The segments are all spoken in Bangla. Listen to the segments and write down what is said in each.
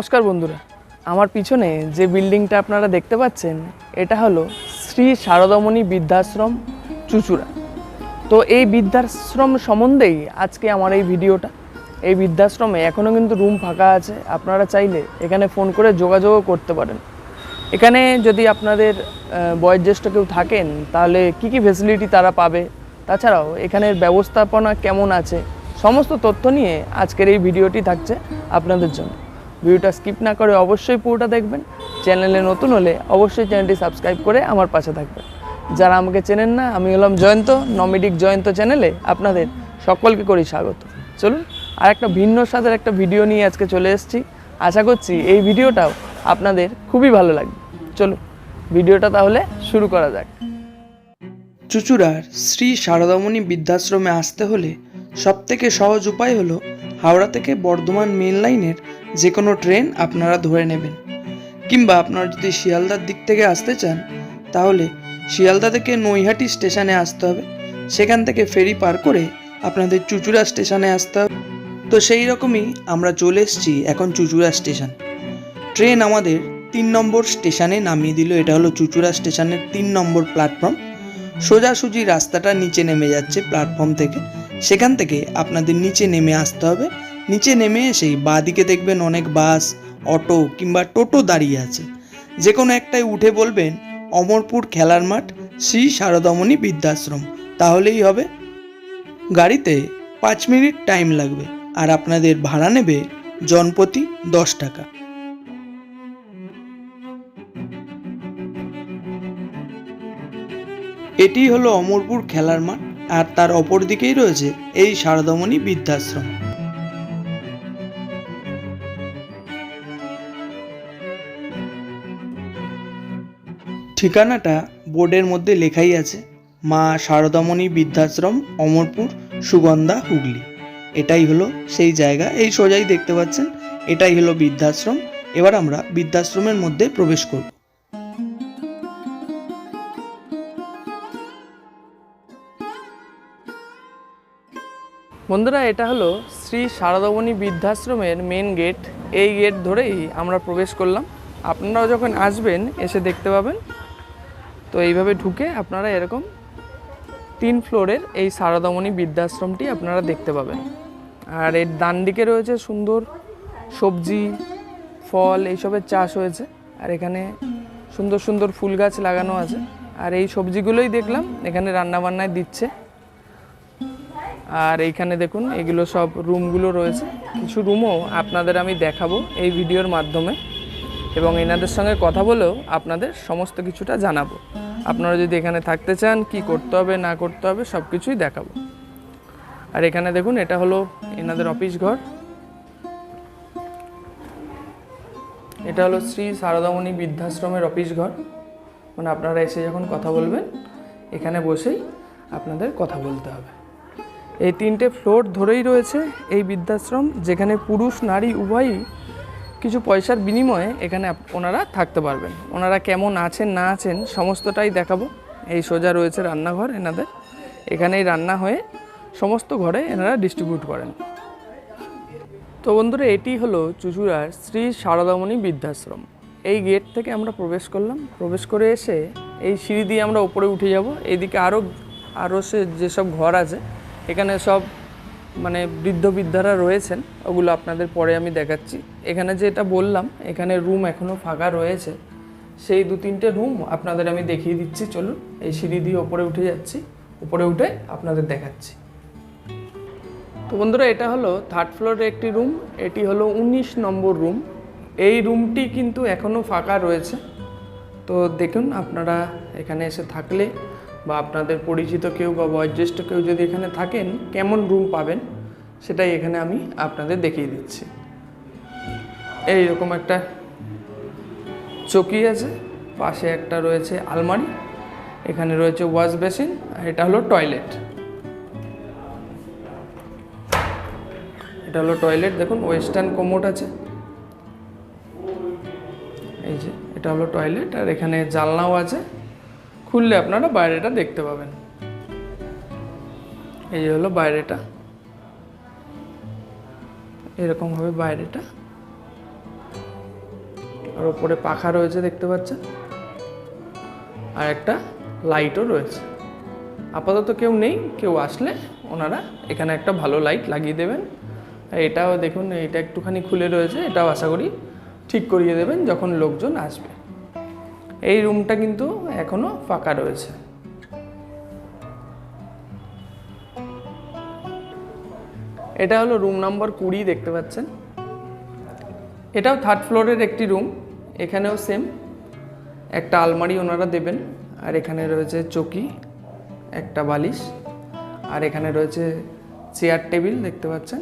নমস্কার বন্ধুরা। আমার পিছনে যে বিল্ডিংটা আপনারা দেখতে পাচ্ছেন, এটা হলো শ্রী শারদামণি বৃদ্ধাশ্রম চুচুড়া। তো এই বৃদ্ধাশ্রম সম্বন্ধেই আজকে আমার এই ভিডিওটা। এই বৃদ্ধাশ্রমে এখনও কিন্তু রুম ফাঁকা আছে, আপনারা চাইলে এখানে ফোন করে যোগাযোগও করতে পারেন। এখানে যদি আপনাদের বয়োজ্যেষ্ঠ কেউ থাকেন, তাহলে কি কি ফেসিলিটি তারা পাবে? তাছাড়াও এখানের ব্যবস্থাপনা কেমন আছে? সমস্ত তথ্য নিয়ে আজকের এই ভিডিওটি থাকছে আপনাদের জন্য। ভিডিওটা স্কিপ না করে অবশ্যই পুরোটা দেখবেন। চ্যানেলে নতুন হলে অবশ্যই চ্যানেলটি সাবস্ক্রাইব করে আমার পাশে থাকবেন। যারা আমাকে চেনেন না, আমি হলাম জয়ন্ত, নমিডিক জয়ন্ত চ্যানেলে আপনাদের সকলকে করি স্বাগত। চলুন আর একটা ভিন্ন স্বাদের একটা ভিডিও নিয়ে আজকে চলে এসেছি। আশা করছি এই ভিডিওটাও আপনাদের খুবই ভালো লাগবে। চলুন, ভিডিওটা তাহলে শুরু করা যাক। চুচুড়ার শ্রী শারদামণি বৃদ্ধাশ্রমে আসতে হলে সবথেকে সহজ উপায় হলো হাওড়া থেকে বর্ধমান মেন লাইনের যে কোনো ট্রেন আপনারা ধরে নেবেন। কিংবা আপনারা যদি শিয়ালদার দিক থেকে আসতে চান, তাহলে শিয়ালদা থেকে নৈহাটি স্টেশনে আসতে হবে। সেখান থেকে ফেরি পার করে আপনাদের চুচুড়া স্টেশনে আসতে হবে। তো সেই রকমই আমরা চলে এসেছি এখন চুচুড়া স্টেশন। ট্রেন আমাদের তিন নম্বর স্টেশনে নামিয়ে দিল। এটা হলো চুচুড়া স্টেশনের তিন নম্বর প্ল্যাটফর্ম। সোজাসুজি রাস্তাটা নিচে নেমে যাচ্ছে প্ল্যাটফর্ম থেকে। সেখান থেকে আপনাদের নিচে নেমে আসতে হবে। নিচে নেমে এসেই বাঁদিকে দেখবেন অনেক বাস, অটো কিংবা টোটো দাঁড়িয়ে আছে। যে কোনো একটাই উঠে বলবেন, অমরপুর খেলার মাঠ, শ্রী শারদামণি বৃদ্ধাশ্রম। তাহলেই হবে। গাড়িতে পাঁচ মিনিট টাইম লাগবে আর আপনাদের ভাড়া নেবে জনপ্রতি দশ টাকা। এটি হলো অমরপুর খেলার মাঠ আর তার অপর দিকেই রয়েছে এই শারদামণি বৃদ্ধাশ্রম। ঠিকানাটা বোর্ডের মধ্যে লেখাই আছে। মা শারদামণি বৃদ্ধাশ্রম, অমরপুর, সুগন্ধা, হুগলি। এটাই হলো সেই জায়গা। এই সোজাই দেখতে পাচ্ছেন, এটাই হলো বৃদ্ধাশ্রম। এবার আমরা বৃদ্ধাশ্রমের মধ্যে প্রবেশ করব। বন্ধুরা, এটা হলো শ্রী শারদামণি বৃদ্ধাশ্রমের মেন গেট এই গেট ধরেই আমরা প্রবেশ করলাম। আপনারাও যখন আসবেন, এসে দেখতে পাবেন তো এইভাবে ঢুকে আপনারা এরকম তিন ফ্লোরের এই শারদামণি বৃদ্ধাশ্রমটি আপনারা দেখতে পাবেন। আর এর ডান দিকে রয়েছে সুন্দর সবজি, ফল, এইসবের চাষ হয়েছে। আর এখানে সুন্দর সুন্দর ফুল গাছ লাগানো আছে। আর এই সবজিগুলোই দেখলাম, এখানে রান্নাবান্নায় দিচ্ছে। আর এইখানে দেখুন, এগুলো সব রুমগুলো রয়েছে। কিছু রুমও আপনাদের আমি দেখাবো এই ভিডিওর মাধ্যমে। এবং এনাদের সঙ্গে কথা বলেও আপনাদের সমস্ত কিছুটা জানাব। আপনারা যদি এখানে থাকতে চান, কি করতে হবে, না করতে হবে সব কিছুই দেখাবো। আর এখানে দেখুন, এটা হলো এনাদের অফিস ঘর। এটা হলো শ্রী শারদামণি বৃদ্ধাশ্রমের অফিস ঘর। মানে আপনারা এসে যখন কথা বলবেন, এখানে বসেই আপনাদের কথা বলতে হবে। এই তিনটে ফ্লোর ধরেই রয়েছে এই বৃদ্ধাশ্রম, যেখানে পুরুষ, নারী উভয়ই কিছু পয়সার বিনিময়ে এখানে ওনারা থাকতে পারবেন। ওনারা কেমন আছেন, না আছেন, সমস্তটাই দেখাবো। এই সোজা রয়েছে রান্নাঘর এনাদের। এখানেই রান্না হয়ে সমস্ত ঘরে এনারা ডিস্ট্রিবিউট করেন। তো বন্ধুরা, এটি হলো চুচুড়ার শ্রী শারদামণি বৃদ্ধাশ্রম। এই গেট থেকে আমরা প্রবেশ করলাম। প্রবেশ করে এসে এই সিঁড়ি দিয়ে আমরা উপরে উঠে যাব। এইদিকে আরও আরও সে যেসব ঘর আছে, এখানে সব মানে বৃদ্ধ বৃদ্ধারা রয়েছেন, ওগুলো আপনাদের পরে আমি দেখাচ্ছি। এখানে যেটা বললাম, এখানে রুম এখনও ফাঁকা রয়েছে। সেই দু তিনটে রুম আপনাদের আমি দেখিয়ে দিচ্ছি, চলুন। এই সিঁড়ি দিয়ে ওপরে উঠে যাচ্ছি উপরে উঠে আপনাদের দেখাচ্ছি। তো বন্ধুরা, এটা হলো থার্ড ফ্লোরের একটি রুম এটি হলো উনিশ নম্বর রুম এই রুমটি কিন্তু এখনও ফাঁকা রয়েছে। তো দেখুন, আপনারা এখানে এসে থাকলে বা আপনাদের পরিচিত কেউ বা বয়োজ্যেষ্ঠ কেউ যদি এখানে থাকেন, কেমন রুম পাবেন? সেটাই এখানে আমি আপনাদের দেখিয়ে দিচ্ছি। এইরকম একটা চকি আছে, পাশে একটা রয়েছে আলমারি, এখানে রয়েছে ওয়াশ বেসিন আর এটা হলো টয়লেট এটা হলো টয়লেট দেখুন ওয়েস্টার্ন কোমোট আছে। এই যে, এটা হলো টয়লেট আর এখানে জানলাও আছে। খুললে আপনারা বাইরেটা দেখতে পাবেন। এই যে হলো বাইরেটা। এরকম হবে বাইরেটা। আর ওপরে পাখা রয়েছে দেখতে পাচ্ছেন। আর একটা লাইটও রয়েছে। আপাতত কেউ নেই, কেউ আসলে ওনারা এখানে একটা ভালো লাইট লাগিয়ে দেবেন। আর এটাও দেখুন এটা একটুখানি খুলে রয়েছে, এটাও আশা করি ঠিক করিয়ে দেবেন যখন লোকজন আসবে। এই রুমটা কিন্তু এখনও ফাঁকা রয়েছে। এটা হলো রুম নম্বর কুড়ি, দেখতে পাচ্ছেন? এটাও থার্ড ফ্লোরের একটি রুম, এখানেও সেম। একটা আলমারি ওনারা দেবেন, আর এখানে রয়েছে চকি, একটা বালিশ, আর এখানে রয়েছে চেয়ার টেবিল, দেখতে পাচ্ছেন?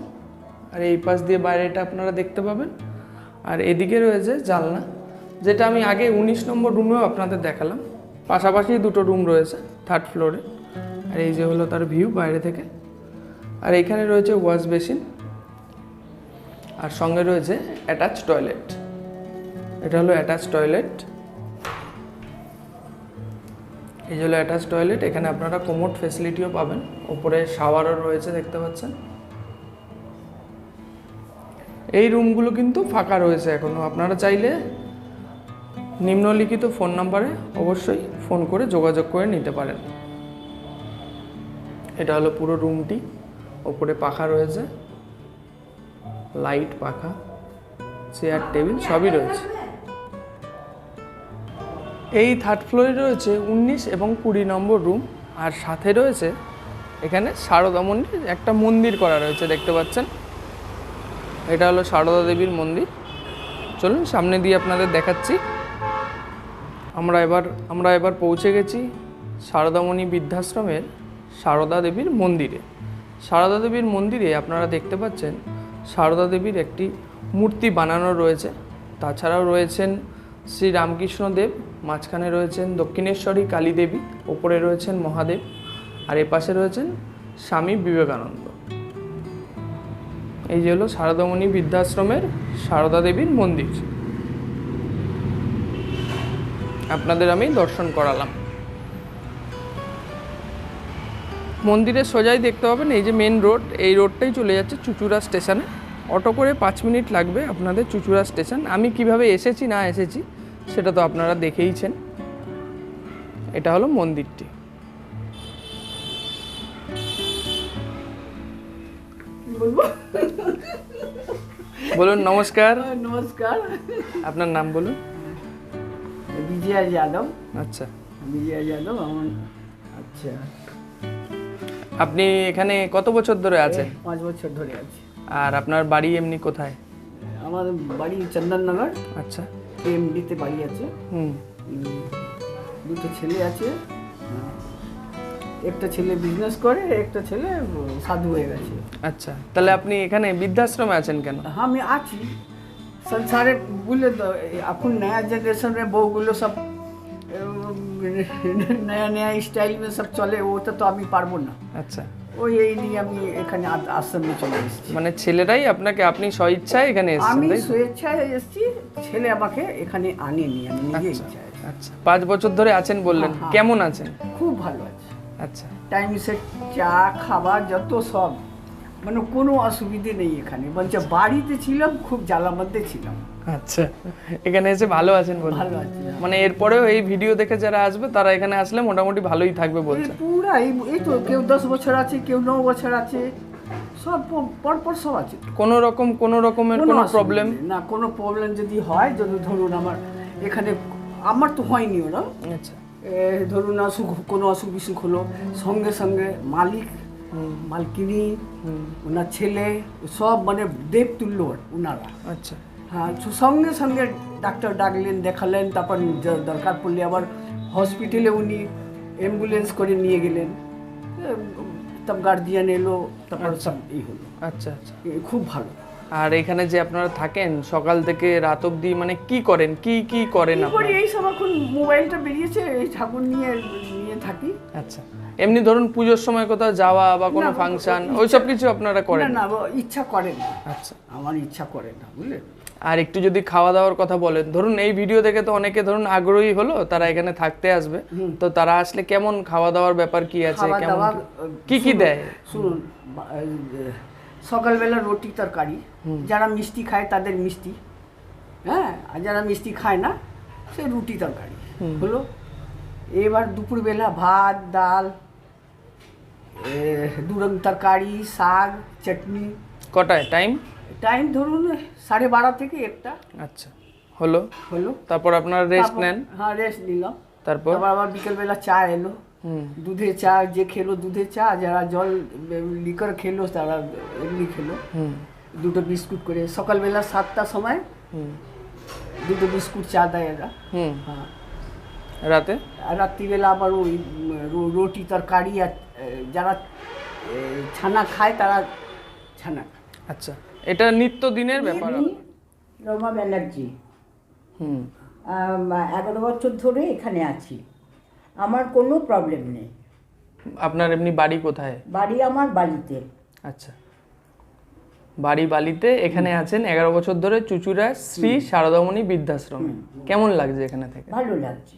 আর এই পাশ দিয়ে বাইরেটা আপনারা দেখতে পাবেন। আর এদিকে রয়েছে জানলা। যেটা আমি আগে উনিশ নম্বর রুমেও আপনাদের দেখালাম। পাশাপাশি দুটো রুম রয়েছে থার্ড ফ্লোরে আর এই যে হলো তার ভিউ বাইরে থেকে। আর এখানে রয়েছে ওয়াশ বেসিন আর সঙ্গে রয়েছে অ্যাটাচ টয়লেট এটা হলো অ্যাটাচ টয়লেট এই যে হলো অ্যাটাচ টয়লেট এখানে আপনারা কোমোড ফেসিলিটিও পাবেন। ওপরে শাওয়ারও রয়েছে, দেখতে পাচ্ছেন। এই রুমগুলো কিন্তু ফাঁকা রয়েছে এখনও। আপনারা চাইলে নিম্নলিখিত ফোন নাম্বারে অবশ্যই ফোন করে যোগাযোগ করে নিতে পারেন। এটা হলো পুরো রুমটি, ওপরে পাখা রয়েছে, লাইট পাখা, চেয়ার, টেবিল সবই রয়েছে। এই থার্ড ফ্লোরে রয়েছে উনিশ এবং কুড়ি নম্বর রুম, আর সাথে রয়েছে এখানে সারদা মন্দির, একটা মন্দির করা রয়েছে, দেখতে পাচ্ছেন? এটা হলো সারদা দেবীর মন্দির। চলুন সামনে দিয়ে আপনাদের দেখাচ্ছি। আমরা এবার আমরা এবার পৌঁছে গেছি সারদামণি বৃদ্ধাশ্রমের সারদা দেবীর মন্দিরে। সারদা দেবীর মন্দিরে আপনারা দেখতে পাচ্ছেন সারদা দেবীর একটি মূর্তি বানানো রয়েছে। তাছাড়াও রয়েছেন শ্রী রামকৃষ্ণ দেব, মাঝখানে রয়েছেন দক্ষিণেশ্বরী কালী দেবী, ওপরে রয়েছেন মহাদেব, আর এপাশে রয়েছেন স্বামী বিবেকানন্দ। এই যে হলো সারদামণি বৃদ্ধাশ্রমের সারদা দেবীর মন্দির। আপনাদের আমি দর্শন করালাম। মন্দিরের সোজাই দেখতে পাবেন এই যে মেন রোড এই রোডটাই চলে যাচ্ছে চুচুড়া স্টেশনে অটো করে পাঁচ মিনিট লাগবে আপনাদের চুচুড়া স্টেশন আমি কীভাবে এসেছি না এসেছি সেটা তো আপনারা দেখেইছেন। এটা হলো মন্দিরটি। বলুন নমস্কার। নমস্কার। আপনার নাম বলুন। বিজয়া যাদব। আচ্ছা। বিজয়া যাদব আমার আচ্ছা। আপনি এখানে কত বছর ধরে আছেন? পাঁচ বছর ধরে আছি। আর আপনার বাড়ি এমনি কোথায়? আমার বাড়ি চন্দননগর। আচ্ছা। এমডিতে বাড়ি আছে। হুম। দুটো ছেলে আছে। একটা ছেলে বিজনেস করে একটা ছেলে সাধু হয়ে গেছে। আচ্ছা। তাহলে আপনি এখানে বৃদ্ধাশ্রমে আছেন কেন? আমি আছি। সংসারে বুঝলে তো এখন नया जनरेशन में বউগুলো সব নয়া নয়া স্টাইল में সব চলে ওটা তো আমি পারবো না আচ্ছা ওই এই নিয়ে আমি এখানে আ- আশ্রমে চলে এসেছি মানে ছেলেরাই আপনাকে আপনি স্বইচ্ছায় এখানে এসেছেন আমি তাই তো? স্বেচ্ছায় এসেছি ছেলে আমাকে এখানে আনেনি আমি নিজে আচ্ছা ইচ্ছায় আচ্ছা পাঁচ বছর ধরে আছেন বললেন হ্যাঁ, হ্যাঁ। কেমন আছেন খুব ভালো আছে আচ্ছা টাইম সে চা খাবার যত সব মানে কোনো অসুবিধে নেই এখানে। বলছে বাড়িতে ছিলাম খুব জ্বালা মধ্যে ছিলাম। আচ্ছা এখানে এসে ভালো আছেন বলছেন। ভালো আছি মানে এরপরেও এই ভিডিও দেখে যারা আসবে তারা এখানে আসলে মোটামুটি ভালোই থাকবে বলছেন। পুরা এই তো কেউ দশ বছর আছে কেউ ন বছর আছে সব পরপর সব আছে। কোনো রকম কোনো রকমের কোনো প্রবলেম না কোনো প্রবলেম যদি হয় যদি ধরুন আমার এখানে আমার তো হয়নি ওরা। আচ্ছা। ধরুন অসুখ কোনো অসুখ বিসুখ হলো সঙ্গে সঙ্গে মালিক মালকিনি ওনার ছেলে সব মানে দেব তুল্য ওনারা। আচ্ছা। হ্যাঁ সঙ্গে সঙ্গে ডাক্তার ডাকলেন দেখালেন তারপর দরকার পড়লে আবার হসপিটালে উনি অ্যাম্বুলেন্স করে নিয়ে গেলেন। তারপর গার্জিয়ান এলো তারপর সব এই হলো। আচ্ছা আচ্ছা। খুব ভালো। আর এখানে যে আপনারা থাকেন সকাল থেকে রাত অবধি মানে কি করেন? কি কি করেন কি আপনারা? এই সব এখন মোবাইলটা বেরিয়েছে এই ঠাকুর নিয়ে নিয়ে থাকি। আচ্ছা। এমনি ধরুন পুজোর সময় কোথাও যাওয়া বা কোনো ফাংশন ওইসব কিছু আপনারা করেন? না ইচ্ছা করেন আচ্ছা। আমার ইচ্ছা করে না বুঝলেন আর একটু যদি খাওয়া দাওয়ার কথা বলেন ধরুন এই ভিডিও দেখে তো অনেকে ধরুন আগ্রহী হলো তারা এখানে থাকতে আসবে। তো তারা আসলে কেমন খাওয়া দাওয়ার ব্যাপার কি আছে কেমন কি- কি দেয়? শুনুন সকালবেলা রুটি তরকারি যারা মিষ্টি খায় তাদের মিষ্টি হ্যাঁ আর যারা মিষ্টি খায় না সে রুটি তরকারি। হলো? এবার দুপুরবেলা ভাত ডাল দুরং তরকারি শাক চাটনি। কটায়? টাইম? টাইম ধরুন সাড়ে বারো থেকে একটা। আচ্ছা। হলো? হলো। তারপর আপনার রেস্ট নেন? হ্যাঁ রেস্ট নিলাম। তারপর? তারপর আবার বিকেলবেলা চা এলো। হুম দুধের চা যে খেলো দুধের চা যারা জল লিকার খেলো তারা এমনি খেলো। হুম। দুটো বিস্কুট করে। সকালবেলা সাতটার সময় হুম। দুটো বিস্কুট চা দেয় এরা। হুম। হ্যাঁ। রাতে? আর রাত্রিবেলা আবার ওই রুটি তরকারি আর যারা ছানা খায় তারা ছানা আচ্ছা। এটা নিত্য দিনের ব্যাপার রমা ব্যানার্জি হুম। এগারো বছর ধরে এখানে আছি। আমার কোনো প্রবলেম নেই। আপনার এমনি বাড়ি কোথায়? বাড়ি আমার বাড়িতে আচ্ছা। বাড়ি বালিতে এখানে আছেন এগারো বছর ধরে চুচুড়া শ্রী শারদামণি বৃদ্ধাশ্রম। কেমন লাগছে এখানে থেকে? ভালো লাগছে।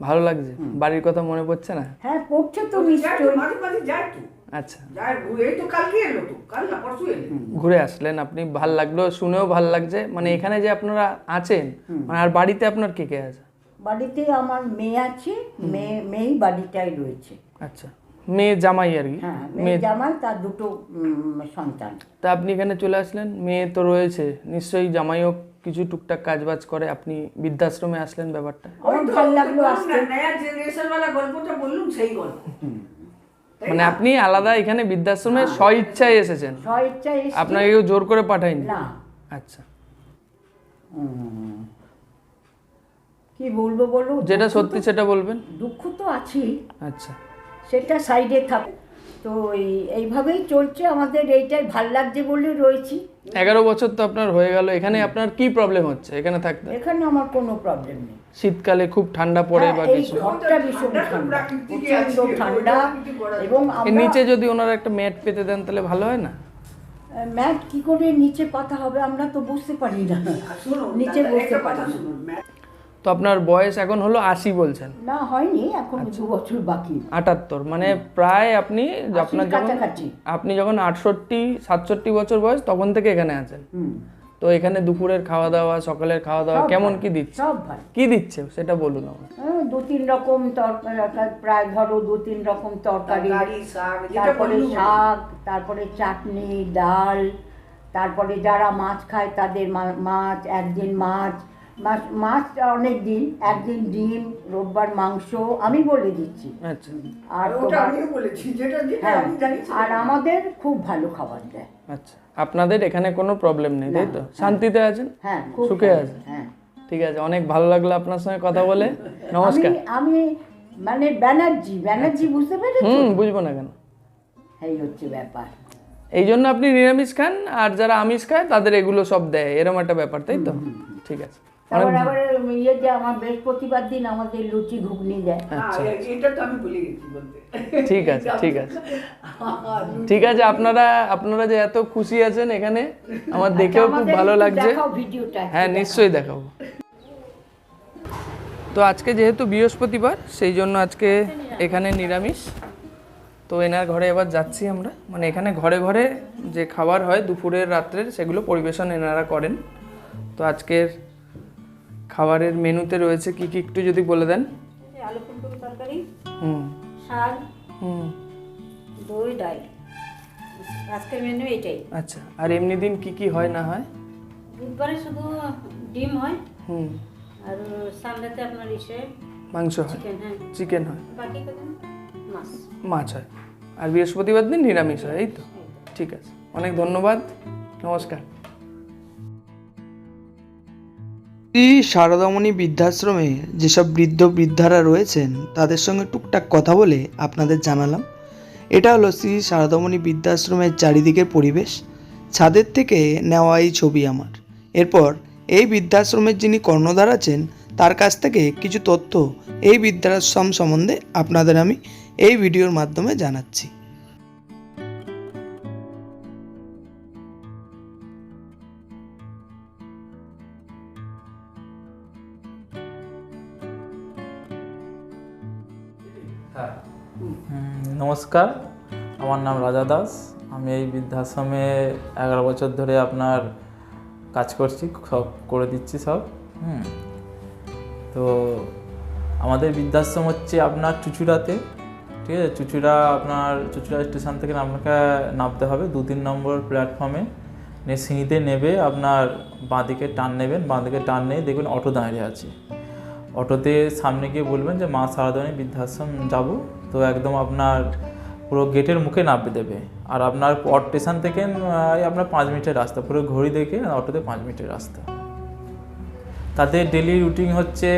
ভালো লাগছে? বাড়ির কথা মনে পড়ছে না? হ্যাঁ পড়ছে তো নিশ্চয়ই। মাঝে মাঝে যায় তো। আচ্ছা। যায় এই তো কালকে এলো তো। কাল না পরশু এলো। ঘুরে আসলেন আপনি ভালো লাগল শুনেও ভালো লাগছে। মানে এখানে যে আপনারা আছেন মানে আর বাড়িতে আপনার কে কে আছে? বাড়িতে আমার মেয়ে আছে মেয়ে মেয়েই বাড়িটাই রয়েছে। আচ্ছা মেয়ে জামাই আর কি? হ্যাঁ মেয়ে জামাই তার দুটো সন্তান। তা আপনি এখানে চলে আসলেন? মেয়ে তো রয়েছে। নিশ্চয়ই জামাইও কিছু টুকটাক কাজ বাজ করে। আপনি বৃদ্ধাশ্রমে আসলেন ব্যাপারটা? আমার ভালো লাগল আসতে। নয়া জেনারেশন वाला গল্পটা বললুম সেই গল্প। মানে আপনি আলাদা এখানে বৃদ্ধাশ্রমে স্ব ইচ্ছায় এসেছেন? আপনাকে কেউ জোর করে পাঠায়নি? না। আচ্ছা। কি বলব বলো? যেটা সত্যি সেটা বলবেন। দুঃখ তো আছেই। আচ্ছা। সেটা সাইডে থাক। তো এই এইভাবেই চলছে আমাদের এইটাই ভালো লাগছে বলে রয়েছি। এগারো বছর তো আপনার হয়ে গেল এখানে আপনার কি প্রবলেম হচ্ছে? এখানে থাকতে এখানে আমার কোনো প্রবলেম নেই। শীতকালে খুব ঠান্ডা পড়ে বা হ্যাঁ, কিছু। ভীষণ ঠান্ডা। ঠান্ডা। এবং নিচে যদি ওনারা একটা ম্যাট পেতে দেন তাহলে ভালো হয় না? ম্যাট কি করে নিচে পাতা হবে আমরা তো বুঝতে পারি না। নিচে বসতে পারি না। তো আপনার বয়স এখন হলো আশি বলছেন। না হয়নি এখন। দু বছর বাকি। আটাত্তর মানে প্রায় আপনি আপনার যখন কাছাকাছি। আপনি যখন আটষট্টি সাতষট্টি বছর বয়স তখন থেকে এখানে আছেন। তো এখানে দুপুরের খাওয়া দাওয়া সকালের খাওয়া দাওয়া কেমন কি দিচ্ছে? সব ভালো কি দিচ্ছে? সেটা বলুন আমার হ্যাঁ, দু তিন রকম তরকারি প্রায় ধরো দু তিন রকম তরকারি। তরকারি, শাক, তারপরে শাক তারপরে চাটনি ডাল তারপরে যারা মাছ খায় তাদের মা- মাছ একদিন মাছ মাছ মাছ অনেক দিন একদিন ডিম রোববার মাংস আমি বলে দিচ্ছি। আচ্ছা। আর ওটা আমিও বলেছি যেটা যেটা হ্যাঁ আমি জানি আর আমাদের খুব ভালো খাবার দেয়। আচ্ছা। আপনাদের এখানে কোনো প্রবলেম নেই তাই তো? শান্তিতে আছেন? হ্যাঁ সুখে আছেন? হ্যাঁ। ঠিক আছে অনেক ভালো লাগল আপনার সঙ্গে কথা বলে। নমস্কার। আমি মানে ব্যানার্জি ব্যানার্জি বুঝতে পেরেছ হুম বুঝব না কেন। এই হচ্ছে ব্যাপার। এই জন্য আপনি নিরামিষ খান আর যারা আমিষ খায় তাদের এগুলো সব দেয় এরকম একটা ব্যাপার তাই তো? ঠিক আছে। তারপর আবার ইয়ে যে আমার বৃহস্পতিবার দিন আমাদের লুচি ঘুগনি দেয়। এটা তো আমি ভুলে গেছি বলতে। ঠিক আছে ঠিক আছে। ঠিক আছে আপনারা আপনারা যে এত খুশি আছেন এখানে আমার দেখেও খুব ভালো লাগছে। দেখাও ভিডিওটা একটু হ্যাঁ নিশ্চয়ই দেখাবো। তো আজকে যেহেতু বৃহস্পতিবার সেই জন্য আজকে এখানে নিরামিষ। তো এনার ঘরে এবার যাচ্ছি আমরা। মানে এখানে ঘরে ঘরে যে খাবার হয় দুপুরের রাত্রের সেগুলো পরিবেশন এনারা করেন। তো আজকের খাবারের মেনুতে রয়েছে কি কি একটু যদি বলে দেন? আলু ফুলকপি তরকারি হুম। শাক হুম। দই ডাল। আজকের মেনু এটাই আচ্ছা আর এমনি দিন কি কি হয় না হয়? বুধবারে শুধু ডিম হয়। হুম। আর সানডেতে আপনার ইসে মাংস হয়। চিকেন হ্যাঁ। হয়। বাকি মাছ। মাছ হয়। আর বৃহস্পতিবার দিন নিরামিষ হয় এই তো। ঠিক আছে। অনেক ধন্যবাদ। নমস্কার। শ্রী সারদামণি বৃদ্ধাশ্রমে যেসব বৃদ্ধ বৃদ্ধারা রয়েছেন, তাদের সঙ্গে টুকটাক কথা বলে আপনাদের জানালাম। এটা হলো শ্রী শারদামণি বৃদ্ধাশ্রমের চারিদিকের পরিবেশ। ছাদের থেকে নেওয়া এই ছবি আমার। এরপর এই বৃদ্ধাশ্রমের যিনি কর্ণধার আছেন, তার কাছ থেকে কিছু তথ্য এই বৃদ্ধাশ্রম সম্বন্ধে আপনাদের আমি এই ভিডিওর মাধ্যমে জানাচ্ছি। নমস্কার, আমার নাম রাজা দাস। আমি এই বৃদ্ধাশ্রমে এগারো বছর ধরে আপনার কাজ করছি, সব করে দিচ্ছি সব, হুম। তো আমাদের বৃদ্ধাশ্রম হচ্ছে আপনার চুচুড়াতে, ঠিক আছে? চুচুড়া আপনার, চুচুড়া স্টেশন থেকে আপনাকে নামতে হবে দু তিন নম্বর প্ল্যাটফর্মে সিঁড়িতে নেবে আপনার, বাঁদিকে টান নেবেন, বাঁদিকে টান নিয়ে দেখবেন অটো দাঁড়িয়ে আছে। অটোতে সামনে গিয়ে বলবেন যে, মা, সারাদানি বৃদ্ধাশ্রম যাব। তো একদম আপনার পুরো গেটের মুখে নামিয়ে দেবে। আর আপনার স্টেশন থেকে আপনার পাঁচ মিনিটের রাস্তা, পুরো ঘড়ি দেখে অটোতে পাঁচ মিনিটের রাস্তা। তাদের ডেলি রুটিন হচ্ছে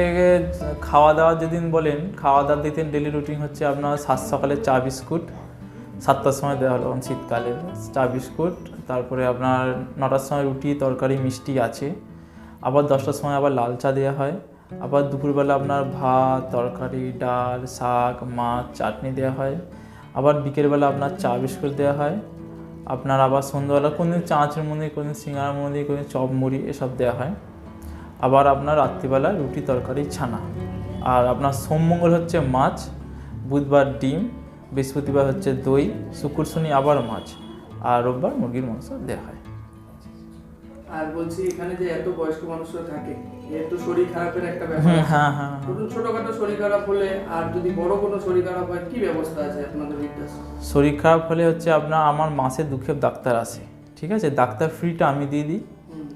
খাওয়া দাওয়া যেদিন বলেন খাওয়া দাওয়া দিতেন ডেলি রুটিন হচ্ছে আপনার সাত সকালে চা বিস্কুট, সাতটার সময় দেওয়া হলো শীতকালে। চা বিস্কুট, তারপরে আপনার নটার সময় রুটি, তরকারি, মিষ্টি আছে। আবার দশটার সময় আবার লাল চা দেওয়া হয়। আবার দুপুরবেলা আপনার ভাত, তরকারি, ডাল, শাক, মাছ, চাটনি দেওয়া হয়। আবার বিকেলবেলা আপনার চা বিস্কুট দেওয়া হয়। আপনার আবার সন্ধ্যাবেলা কোনদিন চাঁচের মধ্যে কোনদিন সিঙ্গার মধ্যে কোনদিন চপ, মুড়ি এসব দেওয়া হয়। আবার আপনার রাত্রিবেলা রুটি, তরকারি, ছানা। আর আপনার সোমমঙ্গল হচ্ছে মাছ, বুধবার ডিম, বৃহস্পতিবার হচ্ছে দই, শুক্র, শনি আবার মাছ। আর রোববার মুরগির মাংস দেওয়া হয়। আর বলছি এখানে যে এত বয়স্ক মানুষরা থাকে এর তো শরীর খারাপের একটা ব্যাপার। হ্যাঁ হ্যাঁ হ্যাঁ। ছোটখাটো শরীর খারাপ হলে আর যদি বড় কোনো শরীর খারাপ হয় কি ব্যবস্থা আছে আপনাদের শরীর খারাপ হলে হচ্ছে আপনার আমার মাসে দুঃখে ডাক্তার আসে ঠিক আছে? ডাক্তার ফ্রিটা আমি দিয়ে দিই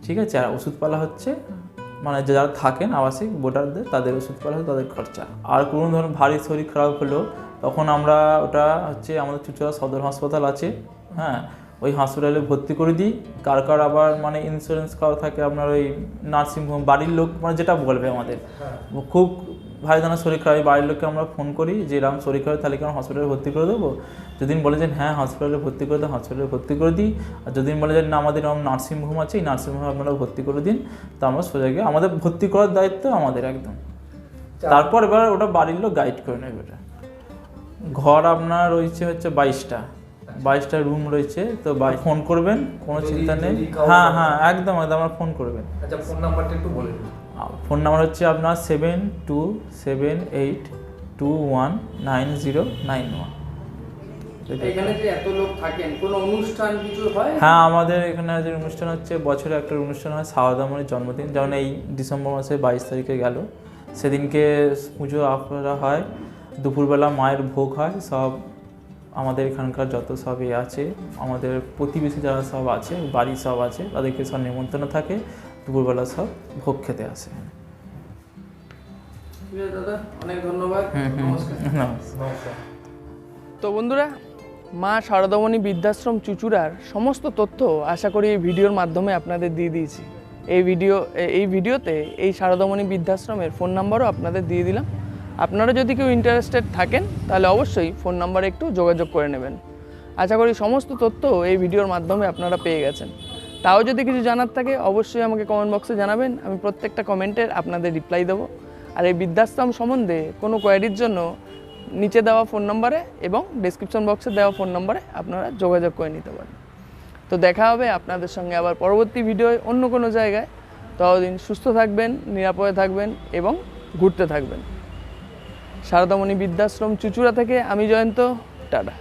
ঠিক আছে? আর ওষুধপালা হচ্ছে মানে যারা থাকেন আবাসিক ভোটারদের তাদের ওষুধপালা হচ্ছে তাদের খরচা। আর কোনো ধরুন ভারী শরীর খারাপ হলো তখন আমরা ওটা হচ্ছে আমাদের চুচড়া সদর হাসপাতাল আছে হ্যাঁ? ওই হসপিটালে ভর্তি করে দিই। কার কার আবার মানে ইন্স্যুরেন্স করা থাকে আপনার ওই নার্সিংহোম বাড়ির লোক মানে যেটা বলবে আমাদের। খুব ভাই জানা শরীর খারাপ বাড়ির লোককে আমরা ফোন করি যে এরকম শরীর খারাপ তাহলে কি আমরা হসপিটালে ভর্তি করে দেবো? যদি বলে যে হ্যাঁ হসপিটালে ভর্তি করে দেন হসপিটালে ভর্তি করে দিই। আর যদি বলে যে না আমাদের এরকম নার্সিংহোম আছে এই নার্সিংহোমে আপনারা ভর্তি করে দিন। তো আমরা সোজা গিয়ে আমাদের ভর্তি করার দায়িত্ব আমাদের একদম। তারপর এবার ওটা বাড়ির লোক গাইড করে নেবে ওটা। ঘর আপনার রয়েছে হচ্ছে বাইশটা। বাইশটা রুম রয়েছে তো বাই ফোন করবেন কোনো চিন্তা নেই। হ্যাঁ হ্যাঁ একদম একদম আমার ফোন করবেন। আচ্ছা ফোন নাম্বারটা একটু বলে ফোন নাম্বার হচ্ছে আপনার seven two seven eight two one nine zero nine one এখানে যে এত লোক থাকেন কোনো অনুষ্ঠান কিছু হয়? হ্যাঁ আমাদের এখানে যে অনুষ্ঠান হচ্ছে বছরে একটা অনুষ্ঠান হয় সাওয়াদামণির জন্মদিন যেমন এই ডিসেম্বর মাসে বাইশ তারিখে গেল। সেদিনকে পুজো আফরা হয় দুপুরবেলা মায়ের ভোগ হয় সব আমাদের এখানকার যত সব এ আছে আমাদের প্রতিবেশী যারা সব আছে বাড়ি সব আছে তাদেরকে সব নিমন্ত্রণ থাকে দুপুরবেলা সব ভোগ খেতে আসে। দাদা অনেক ধন্যবাদ। নমস্কার। নমস্কার। তো বন্ধুরা মা শারদামণি বৃদ্ধাশ্রম চুচুড়ার সমস্ত তথ্য আশা করি এই ভিডিওর মাধ্যমে আপনাদের দিয়ে দিয়েছি। এই ভিডিও এ- এই ভিডিওতে এই শারদামণি বৃদ্ধাশ্রমের ফোন নাম্বারও আপনাদের দিয়ে দিলাম। আপনারা যদি কেউ ইন্টারেস্টেড থাকেন, তাহলে অবশ্যই ফোন নাম্বারে একটু যোগাযোগ করে নেবেন। আশা করি সমস্ত তথ্য এই ভিডিওর মাধ্যমে আপনারা পেয়ে গেছেন। তাও যদি কিছু জানার থাকে, অবশ্যই আমাকে কমেন্ট বক্সে জানাবেন। আমি প্রত্যেকটা কমেন্টের আপনাদের রিপ্লাই দেবো। আর এই বৃদ্ধাশ্রম সম্বন্ধে কোনো কোয়ারির জন্য নিচে দেওয়া ফোন নম্বরে এবং ডিসক্রিপশন বক্সে দেওয়া ফোন নম্বরে আপনারা যোগাযোগ করে নিতে পারেন। তো দেখা হবে আপনাদের সঙ্গে আবার পরবর্তী ভিডিওয় অন্য কোনো জায়গায়। ততদিন সুস্থ থাকবেন, নিরাপদে থাকবেন এবং ঘুরতে থাকবেন। শারদামণি বৃদ্ধাশ্রম চুচুড়া থেকে আমি জয়ন্ত টাটা।